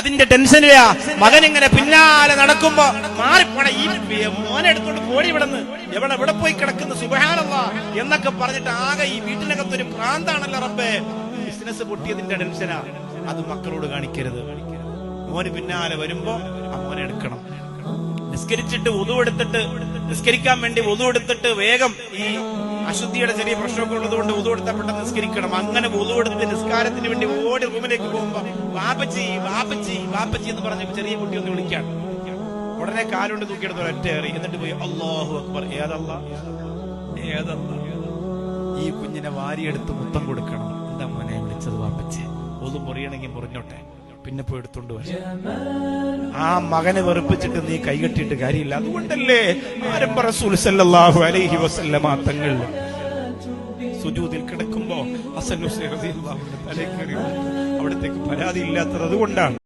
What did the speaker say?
അതിന്റെ ടെൻഷനിലാ മകൻ ഇങ്ങനെ പിന്നാലെ നടക്കുമ്പോ മാറിപ്പോണ ഈ മോനെ എടുത്തോണ്ട് പോടി എവിടെ എവിടെ പോയി കിടക്കുന്ന? സുബഹാനല്ല. എന്നൊക്കെ പറഞ്ഞിട്ട് ആകെ ഈ വീട്ടിനകത്തൊരു ഭ്രാന്താണല്ലോ റബ്ബേ. ബിസിനസ് പൊട്ടിയതിന്റെ ടെൻഷനാ അത് മക്കളോട് കാണിക്കരുത്. മോന് പിന്നാലെ വരുമ്പോ ആ മോനെ എടുക്കണം. നിസ്കരിച്ചിട്ട് ഉതുവെടുത്തിട്ട് നിസ്കരിക്കാൻ വേണ്ടി ഉതുവെടുത്തിട്ട് വേഗം ഈ അശുദ്ധിയുടെ ചെറിയ പ്രശ്നമൊക്കെ ഉള്ളതുകൊണ്ട് ഉതുവെടുത്താൽ പെട്ടെന്ന് നിസ്കരിക്കണം. അങ്ങനെ ഉതുവെടുത്ത് നിസ്കാരത്തിന് വേണ്ടി ഓടി റൂമിലേക്ക് പോകുമ്പോ വാപ്പച്ചി വാപ്പച്ചി വാപ്പച്ചി എന്ന് പറഞ്ഞ ചെറിയ കുട്ടി ഒന്ന് വിളിക്കാണ് ഉടനെ കാലുകൊണ്ട് തൂക്കിയെടുത്ത് ഒറ്റ ഏറി. എന്നിട്ട് പോയി അള്ളാഹു അക്ബർ. ഏതല്ല? ഏതല്ല? ഈ കുഞ്ഞിനെ വാരിയെടുത്ത് മുത്തം കൊടുക്കണം. എന്താ മോനെ വിളിച്ചത് വാപ്പച്ചി? ഒതു മുറിയണമെങ്കിൽ മുറിഞ്ഞോട്ടെ. പിന്നെ പോയി എടുത്തോണ്ട് വരാം. ആ മകനെ വെറുപ്പിച്ചിട്ട് നീ കൈകെട്ടിയിട്ട് കാര്യമില്ല. അതുകൊണ്ടല്ലേ ആരംഭ റസൂൽ സല്ലല്ലാഹു അലൈഹി വസല്ലമ തങ്ങൾ സുജൂദിൽ കിടക്കുമ്പോ ഹസൻ ഹുസൈൻ കയറി. അവിടത്തേക്ക് പരാതി ഇല്ലാത്തത് അതുകൊണ്ടാണ്.